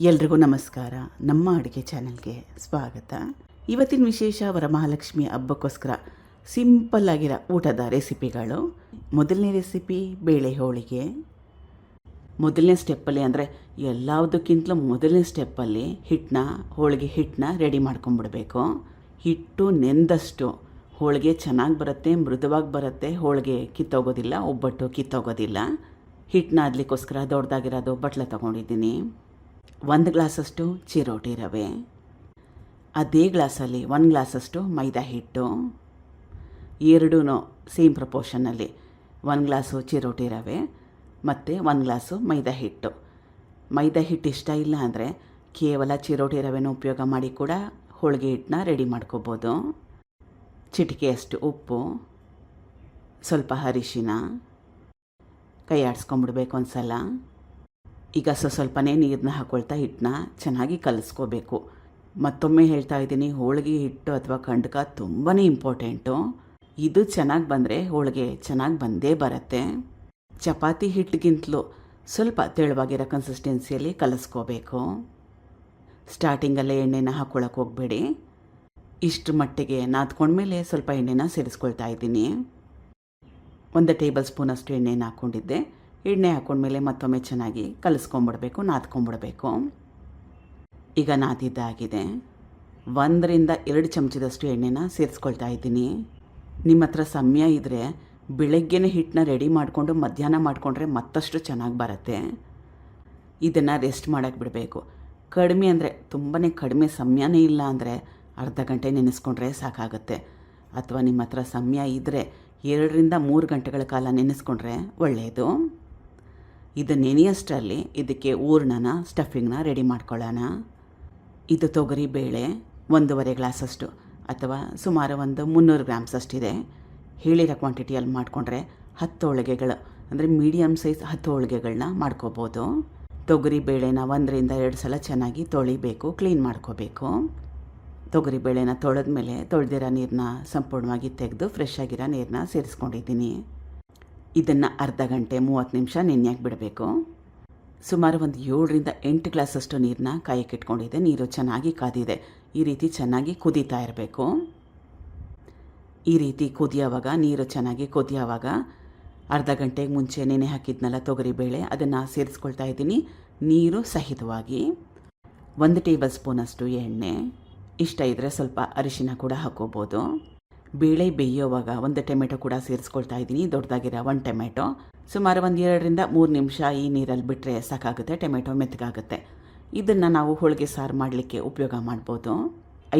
ಎಲ್ರಿಗೂ ನಮಸ್ಕಾರ. ನಮ್ಮ ಅಡುಗೆ ಚಾನಲ್ಗೆ ಸ್ವಾಗತ. ಇವತ್ತಿನ ವಿಶೇಷ ವರಮಹಾಲಕ್ಷ್ಮಿ ಹಬ್ಬಕ್ಕೋಸ್ಕರ ಸಿಂಪಲ್ ಆಗಿರೋ ಊಟದ ರೆಸಿಪಿಗಳು. ಮೊದಲನೇ ರೆಸಿಪಿ ಬೇಳೆ ಹೋಳಿಗೆ. ಮೊದಲನೇ ಸ್ಟೆಪ್ಪಲ್ಲಿ ಅಂದರೆ ಎಲ್ಲದಕ್ಕಿಂತಲೂ ಮೊದಲನೇ ಸ್ಟೆಪ್ಪಲ್ಲಿ ಹಿಟ್ಟನ್ನ, ಹೋಳಿಗೆ ಹಿಟ್ಟನ್ನ ರೆಡಿ ಮಾಡ್ಕೊಂಬಿಡಬೇಕು. ಹಿಟ್ಟು ನೆಂದಷ್ಟು ಹೋಳಿಗೆ ಚೆನ್ನಾಗಿ ಬರುತ್ತೆ, ಮೃದುವಾಗಿ ಬರುತ್ತೆ, ಹೋಳಿಗೆ ಕಿತ್ತೋಗೋದಿಲ್ಲ, ಒಬ್ಬಟ್ಟು ಕಿತ್ತೋಗೋದಿಲ್ಲ. ಹಿಟ್ಟನ್ನ ಅದಲಿಕ್ಕೋಸ್ಕರ ದೊಡ್ಡದಾಗಿರೋದು ಬಟ್ಲ ತೊಗೊಂಡಿದ್ದೀನಿ. ಒಂದು ಗ್ಲಾಸಷ್ಟು ಚಿರೋಟಿ ರವೆ, ಅದೇ ಗ್ಲಾಸಲ್ಲಿ ಒಂದು ಗ್ಲಾಸಷ್ಟು ಮೈದಾ ಹಿಟ್ಟು ಎರಡೂ ಸೇಮ್ ಪ್ರಪೋರ್ಷನ್ನಲ್ಲಿ ಒಂದು ಗ್ಲಾಸು ಚಿರೋಟಿ ರವೆ ಮತ್ತು ಒಂದು ಗ್ಲಾಸು ಮೈದಾ ಹಿಟ್ಟು. ಮೈದಾ ಹಿಟ್ಟು ಇಷ್ಟ ಇಲ್ಲ ಅಂದರೆ ಕೇವಲ ಚಿರೋಟಿ ರವೆನ ಉಪಯೋಗ ಮಾಡಿ ಕೂಡ ಹೋಳಿಗೆ ಹಿಟ್ಟನ್ನ ರೆಡಿ ಮಾಡ್ಕೋಬೋದು. ಚಿಟಿಕೆಯಷ್ಟು ಉಪ್ಪು, ಸ್ವಲ್ಪ ಅರಿಶಿನ, ಕೈ ಆಡಿಸ್ಕೊಂಬಿಡ್ಬೇಕು ಒಂದು ಸಲ ಈಗ ಸ ಸ್ವಲ್ಪನೇ ನೀರನ್ನ ಹಾಕ್ಕೊಳ್ತಾ ಹಿಟ್ಟನ್ನ ಚೆನ್ನಾಗಿ ಕಲಿಸ್ಕೋಬೇಕು. ಮತ್ತೊಮ್ಮೆ ಹೇಳ್ತಾ ಇದ್ದೀನಿ, ಹೋಳಿಗೆ ಹಿಟ್ಟು ಅಥವಾ ಕಂಡಕ ತುಂಬಾ ಇಂಪಾರ್ಟೆಂಟು. ಇದು ಚೆನ್ನಾಗಿ ಬಂದರೆ ಹೋಳಿಗೆ ಚೆನ್ನಾಗಿ ಬಂದೇ ಬರುತ್ತೆ. ಚಪಾತಿ ಹಿಟ್ಟಿಗಿಂತಲೂ ಸ್ವಲ್ಪ ತೆಳುವಾಗಿರೋ ಕನ್ಸಿಸ್ಟೆನ್ಸಿಯಲ್ಲಿ ಕಲಿಸ್ಕೋಬೇಕು. ಸ್ಟಾರ್ಟಿಂಗಲ್ಲೇ ಎಣ್ಣೆನ ಹಾಕ್ಕೊಳಕ್ಕೆ ಹೋಗಬೇಡಿ. ಇಷ್ಟು ಮಟ್ಟಿಗೆ ನಾದ್ಕೊಂಡ್ಮೇಲೆ ಸ್ವಲ್ಪ ಎಣ್ಣೆನ ಸೇರಿಸ್ಕೊಳ್ತಾ ಇದ್ದೀನಿ. ಒಂದು ಟೇಬಲ್ ಸ್ಪೂನಷ್ಟು ಎಣ್ಣೆನ ಹಾಕ್ಕೊಂಡಿದ್ದೆ ಎಣ್ಣೆ ಹಾಕೊಂಡ್ಮೇಲೆ ಮತ್ತೊಮ್ಮೆ ಚೆನ್ನಾಗಿ ಕಲಿಸ್ಕೊಂಬಿಡ್ಬೇಕು, ನಾದ್ಕೊಂಬಿಡ್ಬೇಕು. ಈಗ ನಾದಿದ್ದಾಗಿದೆ. ಒಂದರಿಂದ ಎರಡು ಚಮಚದಷ್ಟು ಎಣ್ಣೆನ ಸೇರಿಸ್ಕೊಳ್ತಾ ಇದ್ದೀನಿ. ನಿಮ್ಮ ಹತ್ರ ಸಮಯ ಇದ್ದರೆ ಬೆಳಗ್ಗೆನೇ ಹಿಟ್ಟನ್ನ ರೆಡಿ ಮಾಡಿಕೊಂಡು, ಮಧ್ಯಾಹ್ನ ಮಾಡಿಕೊಂಡ್ರೆ ಮತ್ತಷ್ಟು ಚೆನ್ನಾಗಿ ಬರುತ್ತೆ. ಇದನ್ನು ರೆಸ್ಟ್ ಮಾಡೋಕ್ಕೆ ಬಿಡಬೇಕು. ಕಡಿಮೆ ಅಂದರೆ ತುಂಬಾ ಕಡಿಮೆ ಸಮಯನೇ ಇಲ್ಲ ಅಂದರೆ ಅರ್ಧ ಗಂಟೆ ನೆನೆಸ್ಕೊಂಡ್ರೆ ಸಾಕಾಗುತ್ತೆ. ಅಥವಾ ನಿಮ್ಮ ಹತ್ರ ಸಮಯ ಇದ್ದರೆ ಎರಡರಿಂದ ಮೂರು ಗಂಟೆಗಳ ಕಾಲ ನೆನೆಸ್ಕೊಂಡ್ರೆ ಒಳ್ಳೆಯದು ಇದು ನೆನೆಯಷ್ಟರಲ್ಲಿ ಇದಕ್ಕೆ ಹೂರ್ಣನ ಸ್ಟಫಿಂಗ್ನ ರೆಡಿ ಮಾಡ್ಕೊಳ್ಳೋಣ. ಇದು ತೊಗರಿ ಬೇಳೆ ಒಂದೂವರೆ ಗ್ಲಾಸಷ್ಟು ಅಥವಾ ಸುಮಾರು ಒಂದು ಮುನ್ನೂರು ಗ್ರಾಮ್ಸ್ ಅಷ್ಟಿದೆ. ಹೇಳಿರೋ ಕ್ವಾಂಟಿಟಿಯಲ್ಲಿ ಮಾಡಿಕೊಂಡ್ರೆ ಹತ್ತು ಹೋಳಿಗೆಗಳು, ಅಂದರೆ ಮೀಡಿಯಮ್ ಸೈಜ್ ಹತ್ತು ಹೋಳಿಗೆಗಳನ್ನ ಮಾಡ್ಕೋಬೋದು. ತೊಗರಿ ಬೇಳೆನ ಒಂದರಿಂದ ಎರಡು ಸಲ ಚೆನ್ನಾಗಿ ತೊಳಿಬೇಕು ಕ್ಲೀನ್ ಮಾಡ್ಕೋಬೇಕು. ತೊಗರಿ ಬೇಳೆನ ತೊಳೆದ ಮೇಲೆ ತೊಳೆದಿರೋ ನೀರನ್ನ ಸಂಪೂರ್ಣವಾಗಿ ತೆಗೆದು ಫ್ರೆಶ್ ಆಗಿರೋ ನೀರನ್ನ ಸೇರಿಸ್ಕೊಂಡಿದ್ದೀನಿ. ಇದನ್ನು ಅರ್ಧ ಗಂಟೆ ಮೂವತ್ತು ನಿಮಿಷ ನೆನೆಯಾಗಿ ಬಿಡಬೇಕು. ಸುಮಾರು ಒಂದು ಏಳರಿಂದ ಎಂಟು ಗ್ಲಾಸಷ್ಟು ನೀರನ್ನ ಕಾಯಕ್ಕೆ ಇಟ್ಕೊಂಡಿದ್ದೆ ನೀರು ಚೆನ್ನಾಗಿ ಕಾದಿದೆ. ಈ ರೀತಿ ಚೆನ್ನಾಗಿ ಕುದೀತಾ ಇರಬೇಕು. ಈ ರೀತಿ ಕುದಿಯೋವಾಗ, ನೀರು ಚೆನ್ನಾಗಿ ಕುದಿಯೋವಾಗ ಅರ್ಧ ಗಂಟೆಗೆ ಮುಂಚೆ ನೆನೆ ಹಾಕಿದ್ನಲ್ಲ ತೊಗರಿಬೇಳೆ ಅದನ್ನು ಸೇರಿಸ್ಕೊಳ್ತಾ ಇದ್ದೀನಿ. ನೀರು ಸಹಿತವಾಗಿ ಒಂದು ಟೇಬಲ್ ಸ್ಪೂನಷ್ಟು ಎಣ್ಣೆ. ಇಷ್ಟ ಇದ್ದರೆ ಸ್ವಲ್ಪ ಅರಿಶಿನ ಕೂಡ ಹಾಕೋಬೋದು. ಬೇಳೆ ಬೇಯೋವಾಗ ಒಂದು ಟೊಮೆಟೊ ಕೂಡ ಸೇರಿಸ್ಕೊಳ್ತಾ ಇದ್ದೀನಿ, ದೊಡ್ಡದಾಗಿರೋ ಒಂದು ಟೊಮೆಟೊ. ಸುಮಾರು ಒಂದು ಎರಡರಿಂದ ಮೂರು ನಿಮಿಷ ಈ ನೀರಲ್ಲಿ ಬಿಟ್ಟರೆ ಸಾಕಾಗುತ್ತೆ, ಟೊಮೆಟೊ ಮೆತ್ತಗಾಗುತ್ತೆ. ಇದನ್ನು ನಾವು ಹೋಳಿಗೆ ಸಾರು ಮಾಡಲಿಕ್ಕೆ ಉಪಯೋಗ ಮಾಡ್ಬೋದು.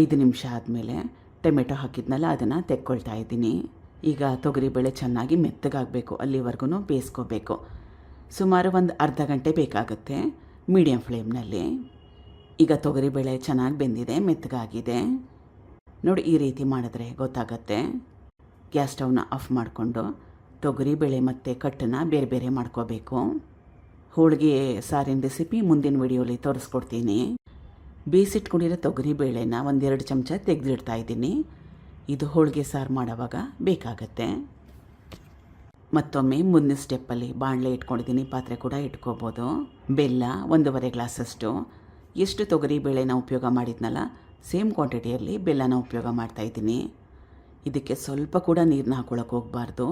ಐದು ನಿಮಿಷ ಆದಮೇಲೆ ಟೊಮೆಟೊ ಹಾಕಿದ್ನಲ್ಲ, ಅದನ್ನು ತೆಕ್ಕೊಳ್ತಾ ಇದ್ದೀನಿ. ಈಗ ತೊಗರಿಬೇಳೆ ಚೆನ್ನಾಗಿ ಮೆತ್ತಗಾಗಬೇಕು ಅಲ್ಲಿವರೆಗೂ ಬೇಯಿಸ್ಕೋಬೇಕು. ಸುಮಾರು ಒಂದು ಅರ್ಧ ಗಂಟೆ ಬೇಕಾಗುತ್ತೆ ಮೀಡಿಯಮ್ ಫ್ಲೇಮ್ನಲ್ಲಿ. ಈಗ ತೊಗರಿಬೇಳೆ ಚೆನ್ನಾಗಿ ಬೆಂದಿದೆ, ಮೆತ್ತಗಾಗಿದೆ. ನೋಡಿ ಈ ರೀತಿ ಮಾಡಿದ್ರೆ ಗೊತ್ತಾಗತ್ತೆ. ಗ್ಯಾಸ್ ಸ್ಟವ್ನ ಆಫ್ ಮಾಡಿಕೊಂಡು ತೊಗರಿಬೇಳೆ ಮತ್ತು ಕಟ್ಟನ್ನು ಬೇರೆ ಬೇರೆ ಮಾಡ್ಕೋಬೇಕು. ಹೋಳಿಗೆ ಸಾರಿನ ರೆಸಿಪಿ ಮುಂದಿನ ವಿಡಿಯೋಲಿ ತೋರಿಸ್ಕೊಡ್ತೀನಿ. ಬೇಯಿಸಿಟ್ಕೊಂಡಿರೋ ತೊಗರಿ, ಬೇಳೆನ ಒಂದೆರಡು ಚಮಚ ತೆಗೆದಿಡ್ತಾ ಇದ್ದೀನಿ. ಇದು ಹೋಳಿಗೆ ಸಾರು ಮಾಡೋವಾಗ ಬೇಕಾಗತ್ತೆ. ಮತ್ತೊಮ್ಮೆ ಮುಂದಿನ ಸ್ಟೆಪ್ಪಲ್ಲಿ ಬಾಣಲೆ ಇಟ್ಕೊಂಡಿದ್ದೀನಿ, ಪಾತ್ರೆ ಕೂಡ ಇಟ್ಕೋಬೋದು. ಬೆಲ್ಲ ಒಂದೂವರೆ ಗ್ಲಾಸಷ್ಟು. ಎಷ್ಟು ತೊಗರಿ, ಬೇಳೆನ ಉಪಯೋಗ ಮಾಡಿದ್ನಲ್ಲ ಸೇಮ್ ಕ್ವಾಂಟಿಟಿಯಲ್ಲಿ ಬೆಲ್ಲನ ಉಪಯೋಗ ಮಾಡ್ತಾಯಿದ್ದೀನಿ ಇದಕ್ಕೆ ಸ್ವಲ್ಪ ಕೂಡ ನೀರನ್ನ ಹಾಕೊಳಕ್ಕೆ ಹೋಗಬಾರ್ದು.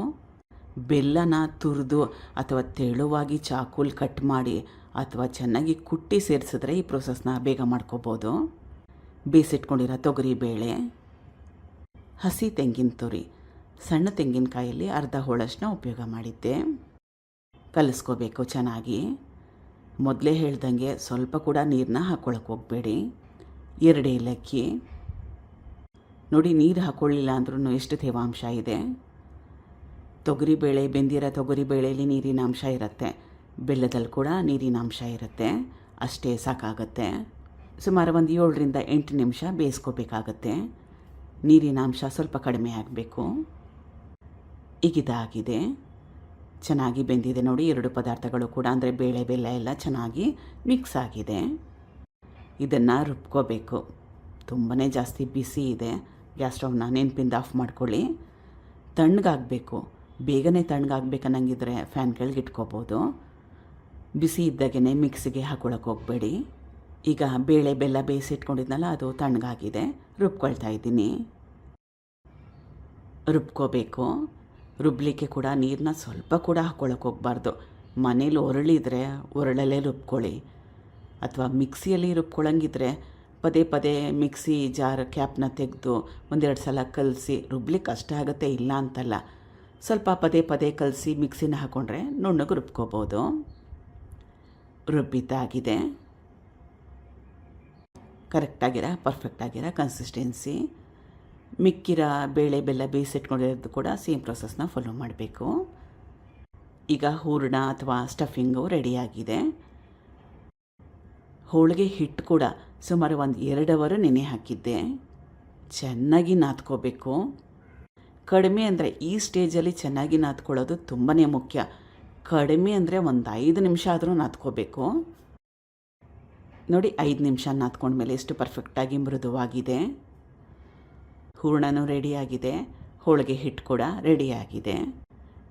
ಬೆಲ್ಲನ ತುರಿದು ಅಥವಾ ತೆಳುವಾಗಿ ಚಾಕುಲ್ ಕಟ್ ಮಾಡಿ ಅಥವಾ ಚೆನ್ನಾಗಿ ಕುಟ್ಟಿ ಸೇರಿಸಿದ್ರೆ ಈ ಪ್ರೊಸೆಸ್ನ ಬೇಗ ಮಾಡ್ಕೋಬೋದು. ಬೇಯಿಸಿಟ್ಕೊಂಡಿರೋ ತೊಗರಿ ಬೇಳೆ, ಹಸಿ ತೆಂಗಿನ ತುರಿ, ಸಣ್ಣ ತೆಂಗಿನಕಾಯಲ್ಲಿ ಅರ್ಧ ಹೋಳಷ್ಟನ್ನ ಉಪಯೋಗ ಮಾಡಿದ್ದೆ. ಕಲಿಸ್ಕೋಬೇಕು ಚೆನ್ನಾಗಿ. ಮೊದಲೇ ಹೇಳ್ದಂಗೆ ಸ್ವಲ್ಪ ಕೂಡ ನೀರನ್ನ ಹಾಕ್ಕೊಳಕ್ಕೆ ಹೋಗಬೇಡಿ. ಎರಡು ಏಲಕ್ಕಿ ನೋಡಿ, ನೀರು ಹಾಕ್ಕೊಳ್ಳಿಲ್ಲ ಅಂದ್ರೂ ಎಷ್ಟು ತೇವಾಂಶ ಇದೆ. ತೊಗರಿಬೇಳೆ ಬೆಂದಿರೋ ತೊಗರಿಬೇಳೆಯಲ್ಲಿ ನೀರಿನ ಅಂಶ ಇರುತ್ತೆ. ಬೆಲ್ಲದಲ್ಲಿ ಕೂಡ ನೀರಿನ ಅಂಶ ಇರುತ್ತೆ. ಅಷ್ಟೇ ಸಾಕಾಗತ್ತೆ. ಸುಮಾರು ಒಂದು ಏಳರಿಂದ ಎಂಟು ನಿಮಿಷ ಬೇಯಿಸ್ಕೋಬೇಕಾಗತ್ತೆ. ನೀರಿನ ಅಂಶ ಸ್ವಲ್ಪ ಕಡಿಮೆ ಆಗಬೇಕು. ಈಗಿದಾಗಿದೆ. ಚೆನ್ನಾಗಿ ಬೆಂದಿದೆ ನೋಡಿ, ಎರಡು ಪದಾರ್ಥಗಳು ಕೂಡ. ಅಂದರೆ ಬೇಳೆ, ಬೆಲ್ಲ ಎಲ್ಲ ಚೆನ್ನಾಗಿ ಮಿಕ್ಸ್ ಆಗಿದೆ. ಇದನ್ನು ರುಬ್ಕೋಬೇಕು. ತುಂಬಾ ಜಾಸ್ತಿ ಬಿಸಿ ಇದೆ. ಗ್ಯಾಸ್ ಸ್ಟವ್ನ ನೆನಪಿಂದ ಆಫ್ ಮಾಡ್ಕೊಳ್ಳಿ. ತಣ್ಣಗಾಗಬೇಕು. ಬೇಗನೆ ತಣ್ಣಗಾಗಬೇಕನ್ನಂಗಿದ್ರೆ ಫ್ಯಾನ್ ಕೆಳಗೆ ಇಟ್ಕೋಬೋದು. ಬಿಸಿ ಇದ್ದಾಗೇ ಮಿಕ್ಸಿಗೆ ಹಾಕೊಳಕ್ಕೆ ಹೋಗಬೇಡಿ. ಈಗ ಬೇಳೆ ಬೆಲ್ಲ ಬೇಯಿಸಿಟ್ಕೊಂಡಿದ್ನಲ್ಲ ಅದು ತಣ್ಣಗಾಗಿದೆ. ರುಬ್ಕೊಳ್ತಾ ಇದ್ದೀನಿ. ರುಬ್ಕೋಬೇಕು. ರುಬ್ಲಿಕ್ಕೆ ಕೂಡ ನೀರನ್ನ ಸ್ವಲ್ಪ ಕೂಡ ಹಾಕ್ಕೊಳಕ್ಕೆ ಹೋಗ್ಬಾರ್ದು. ಮನೇಲಿ ಒರಳಿದ್ರೆ ಒರಳಲ್ಲೇ ರುಬ್ಕೊಳ್ಳಿ. ಅಥವಾ ಮಿಕ್ಸಿಯಲ್ಲಿ ರುಬ್ಕೊಳ್ಳಂಗಿದ್ರೆ ಪದೇ ಪದೇ ಮಿಕ್ಸಿ ಜಾರ್ ಕ್ಯಾಪ್ನ ತೆಗೆದು ಒಂದೆರಡು ಸಲ ಕಲಸಿ ರುಬ್ಲಿಕ್ಕೆ ಕಷ್ಟ ಆಗುತ್ತೆ, ಇಲ್ಲ ಅಂತಲ್ಲ. ಸ್ವಲ್ಪ ಪದೇ ಪದೇ ಕಲಸಿ ಮಿಕ್ಸಿನ ಹಾಕ್ಕೊಂಡ್ರೆ ನುಣ್ಣಗೆ ರುಬ್ಕೋಬೋದು. ರುಬ್ಬಿದ್ದಾಗಿದೆ. ಕರೆಕ್ಟಾಗಿರ, ಪರ್ಫೆಕ್ಟಾಗಿರ ಕನ್ಸಿಸ್ಟೆನ್ಸಿ. ಮಿಕ್ಕಿರ ಬೇಳೆ ಬೆಲ್ಲ ಬೇಯಿಸಿಟ್ಕೊಂಡಿರೋದು ಕೂಡ ಸೇಮ್ ಪ್ರೊಸೆಸ್ನ ಫಾಲೋ ಮಾಡಬೇಕು. ಈಗ ಹೂರಣ ಅಥವಾ ಸ್ಟಫಿಂಗು ರೆಡಿಯಾಗಿದೆ. ಹೋಳಿಗೆ ಹಿಟ್ಟು ಕೂಡ ಸುಮಾರು ಒಂದು ಎರಡು ಅವರು ನೆನೆ ಹಾಕಿದ್ದೆ. ಚೆನ್ನಾಗಿ ನಾದ್ಕೋಬೇಕು. ಕಡಿಮೆ ಅಂದರೆ ಈ ಸ್ಟೇಜಲ್ಲಿ ಚೆನ್ನಾಗಿ ನಾದ್ಕೊಳ್ಳೋದು ತುಂಬಾ ಮುಖ್ಯ. ಕಡಿಮೆ ಅಂದರೆ ಒಂದು ಐದು ನಿಮಿಷ ಆದರೂ ನಾದ್ಕೋಬೇಕು. ನೋಡಿ, ಐದು ನಿಮಿಷ ನಾದ್ಕೊಂಡ್ಮೇಲೆ ಎಷ್ಟು ಪರ್ಫೆಕ್ಟಾಗಿ ಮೃದುವಾಗಿದೆ. ಹೂರ್ಣನೂ ರೆಡಿಯಾಗಿದೆ ಹೋಳಿಗೆ ಹಿಟ್ಟು ಕೂಡ ರೆಡಿಯಾಗಿದೆ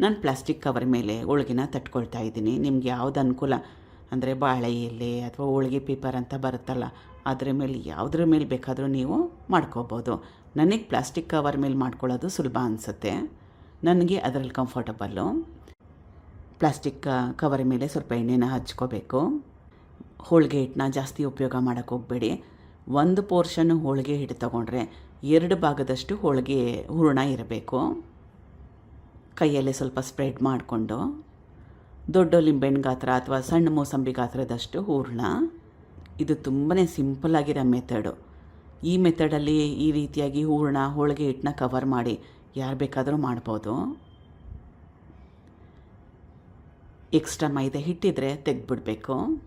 ನಾನು ಪ್ಲಾಸ್ಟಿಕ್ ಕವರ್ ಮೇಲೆ ಹೋಳಿಗೆನ ತಟ್ಕೊಳ್ತಾ ಇದ್ದೀನಿ. ನಿಮ್ಗೆ ಯಾವ್ದು ಅನುಕೂಲ? ಅಂದರೆ ಬಾಳೆ ಎಲೆ ಅಥವಾ ಹೋಳಿಗೆ ಪೇಪರ್ ಅಂತ ಬರುತ್ತಲ್ಲ, ಅದರ ಮೇಲೆ ಯಾವುದ್ರ ಮೇಲೆ ಬೇಕಾದರೂ ನೀವು ಮಾಡ್ಕೋಬೋದು. ನನಗೆ ಪ್ಲಾಸ್ಟಿಕ್ ಕವರ್ ಮೇಲೆ ಮಾಡ್ಕೊಳ್ಳೋದು ಸುಲಭ ಅನಿಸುತ್ತೆ. ನನಗೆ ಅದರಲ್ಲಿ ಕಂಫರ್ಟಬಲ್ಲು. ಪ್ಲಾಸ್ಟಿಕ್ ಕವರ್ ಮೇಲೆ ಸ್ವಲ್ಪ ಎಣ್ಣೆನ ಹಚ್ಕೋಬೇಕು. ಹೋಳಿಗೆ ಹಿಟ್ಟನ್ನ ಜಾಸ್ತಿ ಉಪಯೋಗ ಮಾಡೋಕ್ಕೆ ಹೋಗಬೇಡಿ. ಒಂದು ಪೋರ್ಷನ್ ಹೋಳಿಗೆ ಹಿಟ್ಟು ತೊಗೊಂಡ್ರೆ ಎರಡು ಭಾಗದಷ್ಟು ಹೋಳಿಗೆ ಹೂರಣ ಇರಬೇಕು. ಕೈಯಲ್ಲೇ ಸ್ವಲ್ಪ ಸ್ಪ್ರೆಡ್ ಮಾಡಿಕೊಂಡು. ದೊಡ್ಡ ಲಿಂಬೆಹಣ್ಣು ಗಾತ್ರ ಅಥವಾ ಸಣ್ಣ ಮೂಸಂಬಿ ಗಾತ್ರದಷ್ಟು ಹೂರಣ. ಇದು ತುಂಬಾ ಸಿಂಪಲ್ಲಾಗಿರೋ ಮೆಥಡು. ಈ ಮೆಥಡಲ್ಲಿ ಈ ರೀತಿಯಾಗಿ ಹೂರಣ ಹೋಳಿಗೆ ಹಿಟ್ಟನ್ನ ಕವರ್ ಮಾಡಿ ಯಾರು ಬೇಕಾದರೂ ಮಾಡ್ಬೋದು. ಎಕ್ಸ್ಟ್ರಾ ಮೈದೆ ಹಿಟ್ಟಿದ್ರೆ ತೆಗೆದ್ಬಿಡಬೇಕು.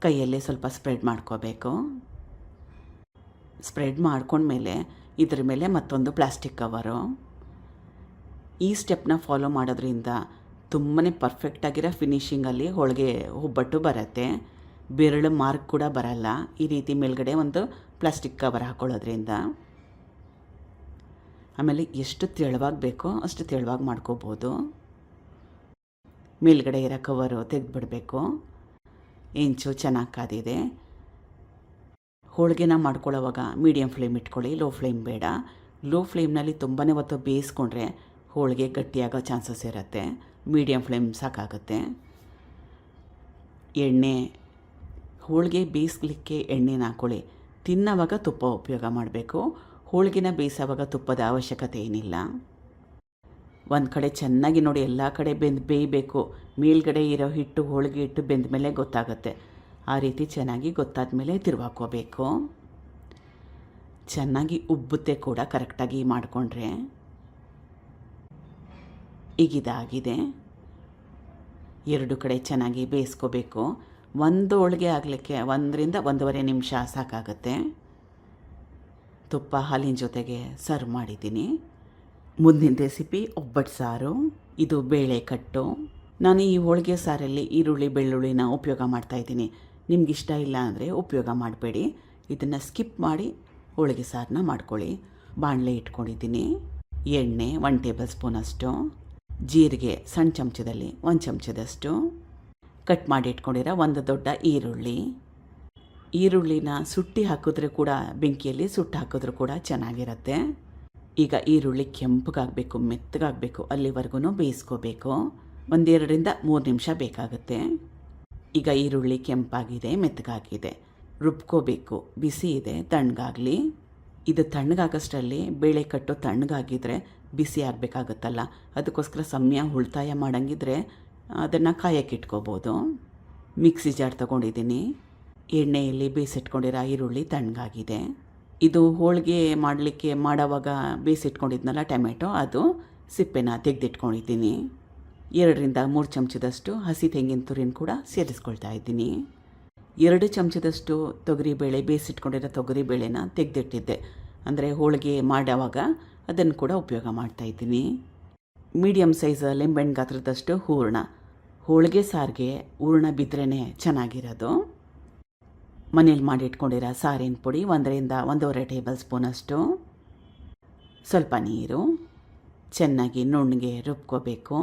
ಕೈಯಲ್ಲೇ ಸ್ವಲ್ಪ ಸ್ಪ್ರೆಡ್ ಮಾಡ್ಕೋಬೇಕು. ಸ್ಪ್ರೆಡ್ ಮಾಡ್ಕೊಂಡ್ಮೇಲೆ ಇದ್ರ ಮೇಲೆ ಮತ್ತೊಂದು ಪ್ಲಾಸ್ಟಿಕ್ ಕವರು. ಈ ಸ್ಟೆಪ್ನ ಫಾಲೋ ಮಾಡೋದ್ರಿಂದ ತುಂಬಾ ಪರ್ಫೆಕ್ಟಾಗಿರೋ ಫಿನಿಷಿಂಗಲ್ಲಿ ಹೋಳಿಗೆ ಒಬ್ಬಟ್ಟು ಬರುತ್ತೆ. ಬೆರಳು ಮಾರ್ಕ್ ಕೂಡ ಬರಲ್ಲ. ಈ ರೀತಿ ಮೇಲ್ಗಡೆ ಒಂದು ಪ್ಲಾಸ್ಟಿಕ್ ಕವರ್ ಹಾಕೊಳ್ಳೋದ್ರಿಂದ. ಆಮೇಲೆ ಎಷ್ಟು ತೆಳುವಾಗಿ ಬೇಕೋ ಅಷ್ಟು ತೆಳುವಾಗಿ ಮಾಡ್ಕೋಬೋದು. ಮೇಲ್ಗಡೆ ಇರೋ ಕವರು ತೆಗೆದುಬಿಡಬೇಕು. ಇಂಚು ಚೆನ್ನಾಗಿ ಕಾದಿದೆ. ಹೋಳಿಗೆನ ಮಾಡ್ಕೊಳ್ಳೋವಾಗ ಮೀಡಿಯಮ್ ಫ್ಲೇಮ್ ಇಟ್ಕೊಳ್ಳಿ ಲೋ ಫ್ಲೇಮ್ ಬೇಡ. ಲೋ ಫ್ಲೇಮ್ನಲ್ಲಿ ತುಂಬಾ ಹೊತ್ತು ಬೇಯಿಸ್ಕೊಂಡ್ರೆ ಹೋಳಿಗೆ ಗಟ್ಟಿಯಾಗೋ ಚಾನ್ಸಸ್ ಇರುತ್ತೆ. ಮೀಡಿಯಮ್ ಫ್ಲೇಮ್ ಸಾಕಾಗುತ್ತೆ. ಎಣ್ಣೆ, ಹೋಳಿಗೆ ಬೇಯಿಸ್ಲಿಕ್ಕೆ ಎಣ್ಣೆನ ಹಾಕ್ಕೊಳ್ಳಿ ತಿನ್ನೋವಾಗ ತುಪ್ಪ ಉಪಯೋಗ ಮಾಡಬೇಕು. ಹೋಳಿಗೆನ ಬೇಯಿಸೋವಾಗ ತುಪ್ಪದ ಅವಶ್ಯಕತೆ ಏನಿಲ್ಲ. ಒಂದು ಕಡೆ ಚೆನ್ನಾಗಿ ನೋಡಿ ಎಲ್ಲ ಕಡೆ ಬೆಂದು ಬೇಯಬೇಕು. ಮೇಲ್ಗಡೆ ಇರೋ ಹಿಟ್ಟು, ಹೋಳಿಗೆ ಹಿಟ್ಟು ಬೆಂದ ಮೇಲೆ ಗೊತ್ತಾಗುತ್ತೆ. ಆ ರೀತಿ ಚೆನ್ನಾಗಿ ಗೊತ್ತಾದ ಮೇಲೆ ತಿರುವಾಕೋಬೇಕು. ಚೆನ್ನಾಗಿ ಉಬ್ಬುತ್ತೆ ಕೂಡ ಕರೆಕ್ಟಾಗಿ ಮಾಡಿಕೊಂಡ್ರೆ. ಈಗಿದಾಗಿದೆ. ಎರಡು ಕಡೆ ಚೆನ್ನಾಗಿ ಬೇಯಿಸ್ಕೋಬೇಕು. ಒಂದು ಹೋಳಿಗೆ ಆಗಲಿಕ್ಕೆ ಒಂದರಿಂದ ಒಂದೂವರೆ ನಿಮಿಷ ಸಾಕಾಗುತ್ತೆ. ತುಪ್ಪ ಹಾಲಿನ ಜೊತೆಗೆ ಸರ್ವ್ ಮಾಡಿದ್ದೀನಿ. ಮುಂದಿನ ರೆಸಿಪಿ ಒಬ್ಬಟ್ಟು ಸಾರು. ಇದು ಬೇಳೆ ಕಟ್ಟು ನಾನು ಈ ಹೋಳಿಗೆ ಸಾರಲ್ಲಿ ಈರುಳ್ಳಿ, ಬೆಳ್ಳುಳ್ಳಿನ ಉಪಯೋಗ ಮಾಡ್ತಾಯಿದ್ದೀನಿ ನಿಮ್ಗೆ ಇಷ್ಟ ಇಲ್ಲ ಅಂದರೆ ಉಪಯೋಗ ಮಾಡಬೇಡಿ. ಇದನ್ನು ಸ್ಕಿಪ್ ಮಾಡಿ ಹೋಳಿಗೆ ಸಾರನ್ನ ಮಾಡ್ಕೊಳ್ಳಿ. ಬಾಣಲೆ ಇಟ್ಕೊಂಡಿದ್ದೀನಿ. ಎಣ್ಣೆ ಒನ್ ಟೇಬಲ್ ಸ್ಪೂನಷ್ಟು. ಜೀರಿಗೆ ಸಣ್ಣ ಚಮಚದಲ್ಲಿ ಒಂದು ಚಮಚದಷ್ಟು ಕಟ್ ಮಾಡಿ ಇಟ್ಕೊಂಡಿರೋ, ಒಂದು ದೊಡ್ಡ ಈರುಳ್ಳಿ. ಈರುಳ್ಳಿನ ಸುಟ್ಟಿ ಹಾಕಿದ್ರೆ ಕೂಡ ಬೆಂಕಿಯಲ್ಲಿ ಸುಟ್ಟು ಹಾಕಿದ್ರೂ ಕೂಡ ಚೆನ್ನಾಗಿರುತ್ತೆ. ಈಗ ಈರುಳ್ಳಿ ಕೆಂಪಗಾಗಬೇಕು, ಮೆತ್ತಗಾಗಬೇಕು ಅಲ್ಲಿವರೆಗೂ ಬೇಯಿಸ್ಕೋಬೇಕು. ಒಂದೆರಡರಿಂದ ಮೂರು ನಿಮಿಷ ಬೇಕಾಗುತ್ತೆ. ಈಗ ಈರುಳ್ಳಿ ಕೆಂಪಾಗಿದೆ, ಮೆತ್ತಗಾಗಿದೆ. ರುಬ್ಕೋಬೇಕು, ಬಿಸಿ ಇದೆ, ತಣ್ಣಗಾಗಲಿ. ಇದು ತಣ್ಣಗಾಗಷ್ಟರಲ್ಲಿ, ಬೇಳೆ ಕಟ್ಟು ತಣ್ಣಗಾಗಿದ್ರೆ ಬಿಸಿ ಆಗಬೇಕಾಗತ್ತಲ್ಲ. ಅದಕ್ಕೋಸ್ಕರ ಸಮಯ ಉಳಿತಾಯ ಮಾಡಂಗಿದ್ರೆ ಅದನ್ನು ಕಾಯಕ್ಕೆ ಇಟ್ಕೋಬೋದು. ಮಿಕ್ಸಿ ಜಾರ್ ತೊಗೊಂಡಿದ್ದೀನಿ. ಎಣ್ಣೆಯಲ್ಲಿ ಬೇಯಿಸಿಟ್ಕೊಂಡಿರೋ ಈರುಳ್ಳಿ ತಣ್ಣಗಾಗಿದೆ. ಇದು ಹೋಳಿಗೆ ಮಾಡಲಿಕ್ಕೆ ಮಾಡೋವಾಗ ಬೇಯಿಸಿಟ್ಕೊಂಡಿದ್ನಲ್ಲ ಟೊಮೆಟೊ, ಅದು ಸಿಪ್ಪೆನ ತೆಗೆದಿಟ್ಕೊಂಡಿದ್ದೀನಿ. ಎರಡರಿಂದ ಮೂರು ಚಮಚದಷ್ಟು ಹಸಿ ತೆಂಗಿನ ತುರಿನ ಕೂಡ ಸೇರಿಸ್ಕೊಳ್ತಾ ಇದ್ದೀನಿ. ಎರಡು ಚಮಚದಷ್ಟು ತೊಗರಿಬೇಳೆ, ಬೇಯಿಸಿಟ್ಕೊಂಡಿರೋ ತೊಗರಿಬೇಳೆನ ತೆಗೆದಿಟ್ಟಿದ್ದೆ. ಅಂದರೆ ಹೋಳಿಗೆ ಮಾಡೋವಾಗ ಅದನ್ನು ಕೂಡ ಉಪಯೋಗ ಮಾಡ್ತಾಯಿದ್ದೀನಿ ಮೀಡಿಯಮ್ ಸೈಜ್ ಲಿಂಬೆಹಣ್ಣು ಗಾತ್ರದಷ್ಟು ಹೂರಣ. ಹೋಳಿಗೆ, ಸಾರಿಗೆ, ಹೂರಣ ಬಿದ್ರೇ ಚೆನ್ನಾಗಿರೋದು. ಮನೇಲಿ ಮಾಡಿಟ್ಕೊಂಡಿರೋ ಸಾರಿನ ಪುಡಿ ಒಂದರಿಂದ ಒಂದೂವರೆ ಟೇಬಲ್ ಸ್ಪೂನಷ್ಟು ಸ್ವಲ್ಪ ನೀರು. ಚೆನ್ನಾಗಿ ನುಣ್ಣಗೆ ರುಬ್ಕೋಬೇಕು.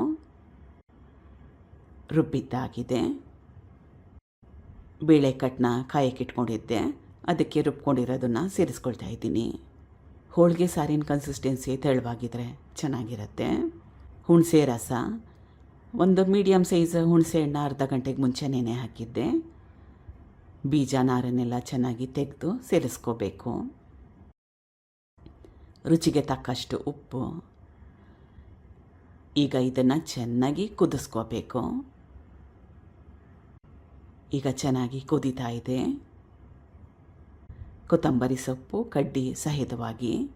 ರುಬ್ಬಿದ್ದಾಗಿದೆ. ಬೇಳೆ ಕಟ್ನ ಕಾಯಕ್ಕಿಟ್ಕೊಂಡಿದ್ದೆ ಅದಕ್ಕೆ ರುಬ್ಕೊಂಡಿರೋದನ್ನು ಸೇರಿಸ್ಕೊಳ್ತಾ ಇದ್ದೀನಿ. ಹೋಳಿಗೆ ಸಾರಿನ ಕನ್ಸಿಸ್ಟೆನ್ಸಿ ತೆಳುವಾಗಿದ್ರೆ ಚೆನ್ನಾಗಿರುತ್ತೆ. ಹುಣಸೆ ರಸ. ಒಂದು ಮೀಡಿಯಮ್ ಸೈಜ್ ಹುಣಸೆ ಹಣ್ಣು ಅರ್ಧ ಗಂಟೆಗೆ ಮುಂಚೆ ನೆನೆ ಹಾಕಿದ್ದೆ. ಬೀಜ ನಾರನ್ನೆಲ್ಲ ಚೆನ್ನಾಗಿ ತೆಗೆದು ಸೇರಿಸ್ಕೋಬೇಕು ರುಚಿಗೆ ತಕ್ಕಷ್ಟು ಉಪ್ಪು. ಈಗ ಇದನ್ನು ಚೆನ್ನಾಗಿ ಕುದಿಸ್ಕೋಬೇಕು. ಈಗ ಚೆನ್ನಾಗಿ ಕುದೀತಾ ಇದೆ. ಕೊತ್ತಂಬರಿ ಸೊಪ್ಪು, ಕಡ್ಡಿ ಸಹಿತವಾಗಿ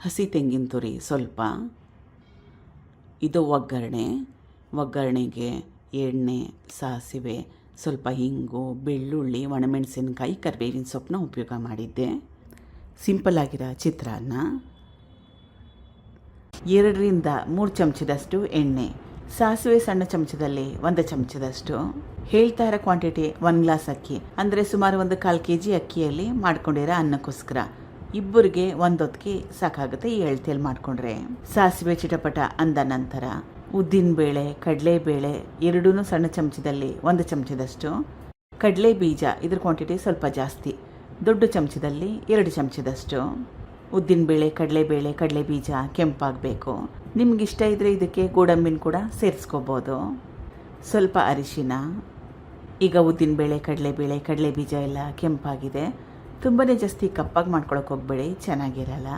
ಹಸಿ ತೆಂಗಿನ ತುರಿ ಸ್ವಲ್ಪ. ಇದು ಒಗ್ಗರಣೆ. ಒಗ್ಗರಣೆಗೆ ಎಣ್ಣೆ, ಸಾಸಿವೆ, ಸ್ವಲ್ಪ ಹಿಂಗು ಬೆಳ್ಳುಳ್ಳಿ, ಒಣಮೆಣಸಿನಕಾಯಿ, ಕರಿಬೇವಿನ ಸೊಪ್ಪನ್ನ ಉಪಯೋಗ ಮಾಡಿದ್ದೆ. ಸಿಂಪಲ್ ಆಗಿರೋ ಚಿತ್ರಾನ್ನ. ಎರಡರಿಂದ ಮೂರು ಚಮಚದಷ್ಟು ಎಣ್ಣೆ. ಸಾಸಿವೆ ಸಣ್ಣ ಚಮಚದಲ್ಲಿ ಒಂದು ಚಮಚದಷ್ಟು. ಹೇಳ್ತಾ ಇರೋ ಕ್ವಾಂಟಿಟಿ ಒಂದು ಗ್ಲಾಸ್ ಅಕ್ಕಿ. ಅಂದರೆ ಸುಮಾರು ಒಂದು ಕಾಲು ಕೆ ಜಿ ಅಕ್ಕಿಯಲ್ಲಿ ಮಾಡ್ಕೊಂಡಿರೋ ಅನ್ನಕ್ಕೋಸ್ಕರ. ಇಬ್ಬರಿಗೆ ಒಂದೊತ್ತಿಗೆ ಸಾಕಾಗುತ್ತೆ ಈ ಎಳ್ತಿಯಲ್ಲಿ ಮಾಡಿಕೊಂಡ್ರೆ. ಸಾಸಿವೆ ಚಿಟಪಟ ಅಂದ ನಂತರ ಉದ್ದಿನಬೇಳೆ ಕಡಲೆಬೇಳೆ ಎರಡೂ ಸಣ್ಣ ಚಮಚದಲ್ಲಿ ಒಂದು ಚಮಚದಷ್ಟು. ಕಡಲೆ ಬೀಜ ಇದ್ರ ಕ್ವಾಂಟಿಟಿ ಸ್ವಲ್ಪ ಜಾಸ್ತಿ. ದೊಡ್ಡ ಚಮಚದಲ್ಲಿ ಎರಡು ಚಮಚದಷ್ಟು. ಉದ್ದಿನಬೇಳೆ ಕಡಲೆಬೇಳೆ ಕಡಲೆ ಬೀಜ ಕೆಂಪಾಗಬೇಕು. ನಿಮ್ಗೆ ಇಷ್ಟ ಇದ್ದರೆ ಇದಕ್ಕೆ ಗೋಡಂಬಿನ ಕೂಡ ಸೇರಿಸ್ಕೋಬೋದು. ಸ್ವಲ್ಪ ಅರಿಶಿನ, ಈಗ ಉದ್ದಿನಬೇಳೆ ಕಡಲೆಬೇಳೆ ಕಡಲೆ ಬೀಜ ಎಲ್ಲ ಕೆಂಪಾಗಿದೆ. ತುಂಬಾ ಜಾಸ್ತಿ ಕಪ್ಪಾಗಿ ಮಾಡ್ಕೊಳಕ್ಕೆ ಹೋಗ್ಬೇಡಿ, ಚೆನ್ನಾಗಿರಲ್ಲ.